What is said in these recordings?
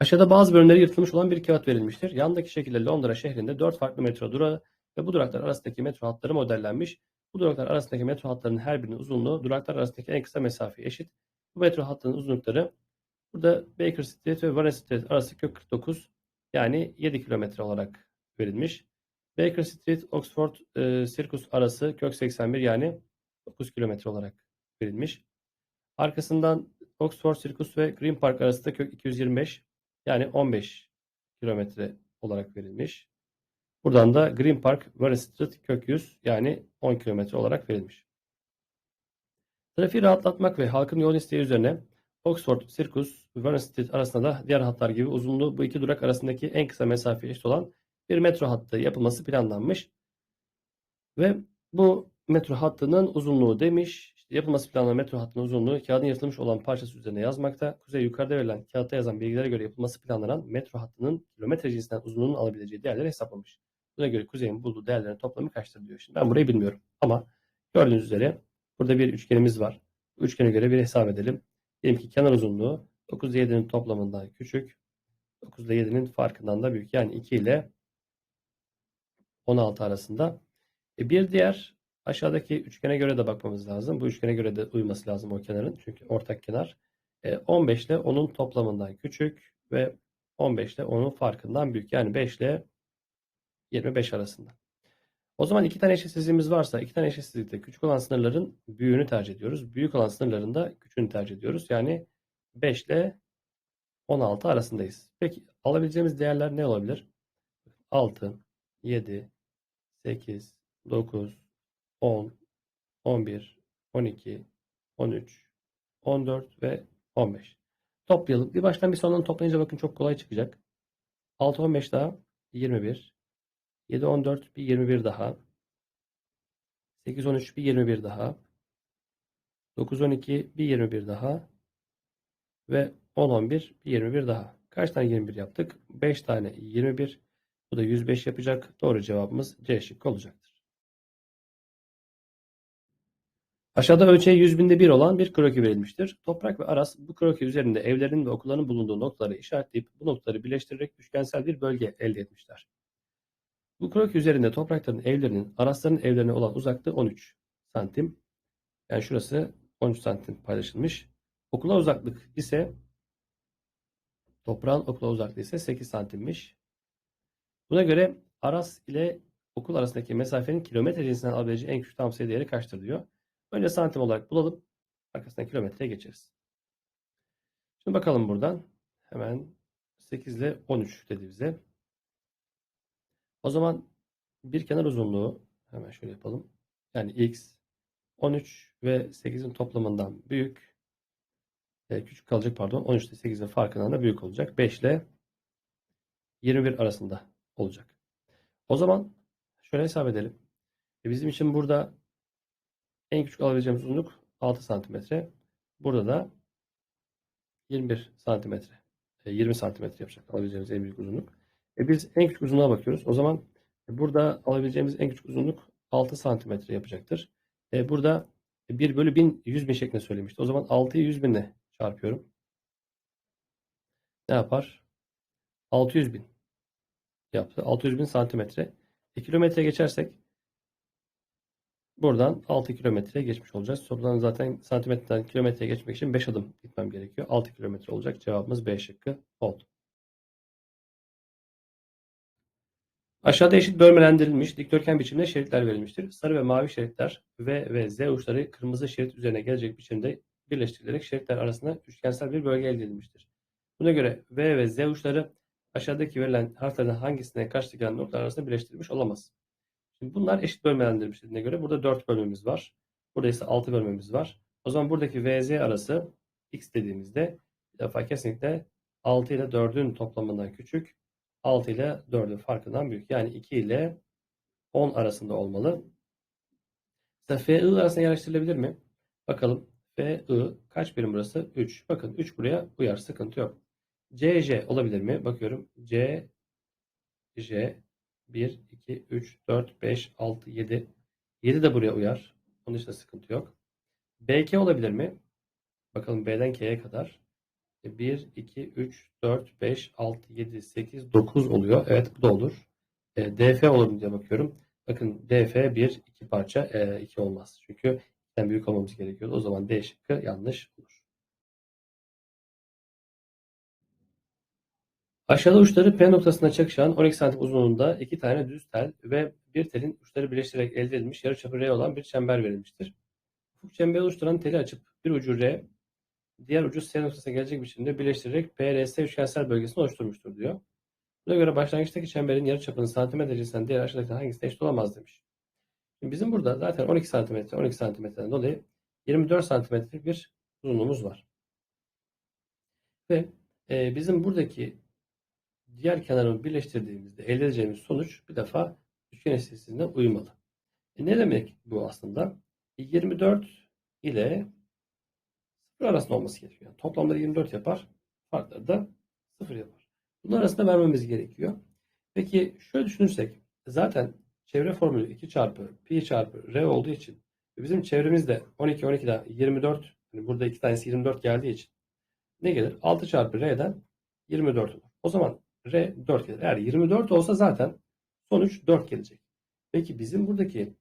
Aşağıda bazı bölümleri yırtılmış olan bir kağıt verilmiştir. Yandaki şekilde Londra şehrinde 4 farklı metro durağı ve bu duraklar arasındaki metro hatları modellenmiş. Bu duraklar arasındaki metro hatlarının her birinin uzunluğu duraklar arasındaki en kısa mesafeye eşit. Bu metro hattının uzunlukları burada Baker Street ve Warren Street arası kök 49 yani 7 kilometre olarak verilmiş. Baker Street Oxford e, Circus arası kök 81 yani 9 kilometre olarak verilmiş. Arkasından Oxford Circus ve Green Park arası da kök 225 yani 15 kilometre olarak verilmiş. Buradan da Green Park, Warren Street kök 100 yani 10 kilometre olarak verilmiş. Trafiği rahatlatmak ve halkın yol isteği üzerine Oxford Circus Warren Street arasında da diğer hatlar gibi uzunluğu bu iki durak arasındaki en kısa mesafeye eşit olan bir metro hattı yapılması planlanmış. Ve bu metro hattının uzunluğu demiş. Yapılması planlanan metro hattının uzunluğu kağıdın yırtılmış olan parçası üzerine yazmakta. Kuzey yukarıda verilen kağıtta yazan bilgilere göre yapılması planlanan metro hattının kilometre cinsinden uzunluğunun alabileceği değerleri hesaplamış. Buna göre kuzeyin bulduğu değerlerin toplamı kaçtır diyor. Şimdi ben burayı bilmiyorum. Ama gördüğünüz üzere burada bir üçgenimiz var. Üçgene göre bir hesap edelim. Diyelim ki kenar uzunluğu 9 ile 7'nin toplamından küçük. 9 ile 7'nin farkından da büyük. Yani 2 ile 16 arasında. E bir diğer aşağıdaki üçgene göre de bakmamız lazım. Bu üçgene göre de uyması lazım o kenarın. Çünkü ortak kenar. E 15 ile 10'un toplamından küçük ve 15 ile 10'un farkından büyük. Yani 5 ile 25 arasında. O zaman iki tane eşitsizliğimiz varsa iki tane eşitsizlikte küçük olan sınırların büyüğünü tercih ediyoruz. Büyük olan sınırların da küçüğünü tercih ediyoruz. Yani 5 ile 16 arasındayız. Peki alabileceğimiz değerler ne olabilir? 6, 7, 8, 9, 10, 11, 12, 13, 14 ve 15. Toplayalım. Bir baştan bir sondan toplayınca bakın çok kolay çıkacak. 6, 15 daha 21. 7, 14 bir 21 daha. 8, 13 bir 21 daha. 9, 12 bir 21 daha. Ve 10, 11 bir 21 daha. Kaç tane 21 yaptık? 5 tane 21. Bu da 105 yapacak. Doğru cevabımız C şıkkı olacaktır. Aşağıda ölçeği 100 binde 1 olan bir kroki verilmiştir. Toprak ve Aras bu kroki üzerinde evlerin ve okulların bulunduğu noktaları işaretleyip bu noktaları birleştirerek üçgensel bir bölge elde etmişler. Bu kroki üzerinde toprakların evlerinin Arasların evlerine olan uzaklığı 13 santim. Yani şurası 13 santim paylaşılmış. Okula uzaklık ise toprağın okula uzaklığı ise 8 santimmiş. Buna göre Aras ile okul arasındaki mesafenin kilometre cinsinden alabileceği en küçük tam sayı değeri kaçtır diyor. Önce santim olarak bulalım. Arkasından kilometreye geçeriz. Şimdi bakalım buradan. Hemen 8 ile 13 dedi bize. O zaman bir kenar uzunluğu hemen şöyle yapalım. Yani x 13 ve 8'in toplamından büyük e, küçük kalacak pardon 13 ile 8'in farkından da büyük olacak. 5 ile 21 arasında olacak. O zaman şöyle hesap edelim. E bizim için burada en küçük alabileceğimiz uzunluk 6 santimetre. Burada da 21 santimetre. 20 santimetre yapacak alabileceğimiz en büyük uzunluk. E biz en küçük uzunluğa bakıyoruz. O zaman burada alabileceğimiz en küçük uzunluk 6 santimetre yapacaktır. E burada 1 bölü 1000 100 bin şeklinde söylemişti. O zaman 6'yı 100 binle çarpıyorum. Ne yapar? 600 bin yaptı. 600 bin santimetre. E, kilometre geçersek buradan 6 kilometreye geçmiş olacağız. Buradan zaten santimetreden kilometreye geçmek için 5 adım gitmem gerekiyor. 6 kilometre olacak. Cevabımız B şıkkı oldu. Aşağıda eşit bölmelendirilmiş dikdörtgen biçimde şeritler verilmiştir. Sarı ve mavi şeritler V ve Z uçları kırmızı şerit üzerine gelecek biçimde birleştirilerek şeritler arasında üçgensel bir bölge elde edilmiştir. Buna göre V ve Z uçları aşağıdaki verilen harflerden hangisine karşı gelen noktalar arasında birleştirilmiş olamaz. Şimdi bunlar eşit bölmelendirilmiş dediğine göre burada 4 bölmemiz var. Burada ise 6 bölmemiz var. O zaman buradaki VZ arası x dediğimizde bir defa kesinlikle 6 ile 4'ün toplamından küçük. 6 ile 4'ün farkından büyük. Yani 2 ile 10 arasında olmalı. Mesela FI arasında yerleştirilebilir mi? Bakalım. FI kaç birim burası? 3. Bakın 3 buraya uyar. Sıkıntı yok. CJ olabilir mi? Bakıyorum. C J 1, 2, 3, 4, 5, 6, 7. 7 de buraya uyar. Onun için de sıkıntı yok. BK olabilir mi? Bakalım B'den K'ye kadar. 1, 2, 3, 4, 5, 6, 7, 8, 9 oluyor. Evet bu da olur. E, DF mu diye bakıyorum. Bakın DF 1, 2 parça e, 2 olmaz. Çünkü ikiden büyük olmamız gerekiyordu. O zaman D şıkkı yanlış Aşağıda uçları P noktasına çakışan 12 santim uzunluğunda iki tane düz tel ve bir telin uçları birleştirerek elde edilmiş yarıçapı R olan bir çember verilmiştir. Ufuk çemberi oluşturan teli açıp bir ucu R, diğer ucu S noktasına gelecek biçimde birleştirerek PRS üçgensel bölgesini oluşturmuştur diyor. Buna göre başlangıçtaki çemberin yarıçapının santimetre cinsinden diğer aşağıdakilerden hangisine eşit olamaz demiş. Şimdi bizim burada zaten 12 santimetre, 12 santimetreden dolayı 24 santimetrelik bir uzunluğumuz var. Ve e, bizim buradaki diğer kenarını birleştirdiğimizde elde edeceğimiz sonuç bir defa üçgen eşitsizliğine uymalı. E ne demek bu aslında? 24 ile 0 arasında olması gerekiyor. Yani toplamları 24 yapar. Farkları da 0 yapar. Bunlar arasında vermemiz gerekiyor. Peki şöyle düşünürsek zaten çevre formülü 2 çarpı pi çarpı r olduğu için bizim çevremizde 12 12'den 24 yani burada iki tanesi 24 geldiği için ne gelir? 6 çarpı r'den 24 olur. O zaman r 4 gelir. Eğer 24 olsa zaten sonuç 4 gelecek. Peki bizim buradaki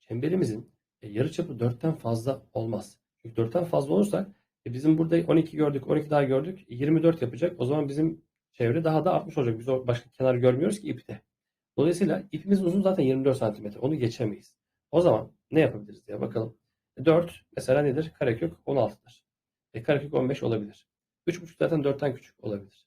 çemberimizin e, yarıçapı 4'ten fazla olmaz. Çünkü 4'ten fazla olursa e, bizim burada 12 gördük, 12 daha gördük, 24 yapacak. O zaman bizim çevre daha da artmış olacak. Biz başka kenar görmüyoruz ki ipte. Dolayısıyla ipimizin uzun zaten 24 santimetre. Onu geçemeyiz. O zaman ne yapabiliriz diye bakalım. 4 mesela nedir? Karekök 16'dır. E, karekök 15 olabilir. 3,5 zaten 4'ten küçük olabilir.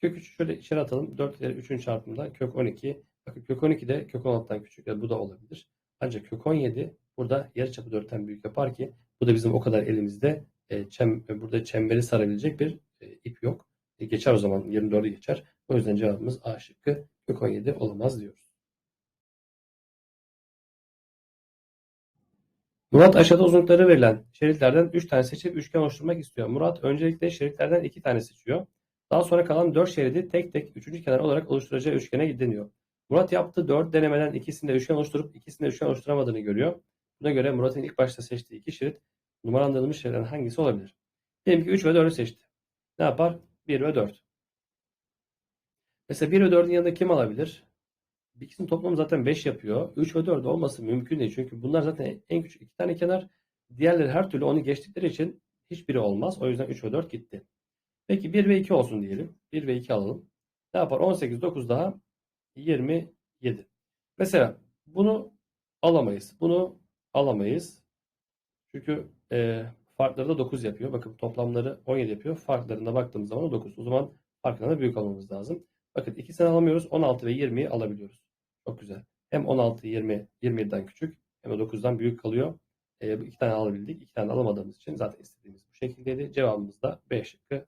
Kök 3'ü şöyle içeri atalım. 4 ile 3'ün çarpımında kök 12. Bakın kök 12 de kök 16'dan küçük. Yani bu da olabilir. Ancak kök 17 burada yarıçapı 4'ten büyük yapar ki bu da bizim o kadar elimizde e, çem, burada çemberi sarabilecek bir e, ip yok. E, geçer o zaman 24'ü geçer. O yüzden cevabımız A şıkkı kök 17 olamaz diyoruz. Murat aşağıda uzunlukları verilen şeritlerden 3 tane seçip üçgen oluşturmak istiyor. Murat öncelikle şeritlerden 2 tane seçiyor. Daha sonra kalan 4 şeridi tek tek 3. kenar olarak oluşturacağı üçgene deniyor. Murat yaptığı 4 denemeden ikisinde üçgen oluşturup ikisinde üçgen oluşturamadığını görüyor. Buna göre Murat'ın ilk başta seçtiği iki şerit numaralandırılmış şeritlerden hangisi olabilir? Diyelim ki 3 ve 4'ü seçti. Ne yapar? 1 ve 4. Mesela 1 ve 4'ün yanında kim alabilir? İkisinin toplamı zaten 5 yapıyor. 3 ve 4 olması mümkün değil. Çünkü bunlar zaten en küçük iki tane kenar. Diğerleri her türlü onu geçtikleri için hiçbiri olmaz. O yüzden 3 ve 4 gitti. Peki 1 ve 2 olsun diyelim. 1 ve 2 alalım. Ne yapar? 18, 9 daha 27. Mesela bunu alamayız. Bunu alamayız. Çünkü e, farkları da 9 yapıyor. Bakın toplamları 17 yapıyor. Farklarına baktığımız zaman 9. O zaman farklarına büyük almamız lazım. Bakın ikisini alamıyoruz. 16 ve 20'yi alabiliyoruz. Çok güzel. Hem 16, 20, 27'den küçük hem de 9'dan büyük kalıyor. E, iki tane alabildik. iki tane alamadığımız için zaten istediğimiz bu şekildeydi. Cevabımız da B şıkkı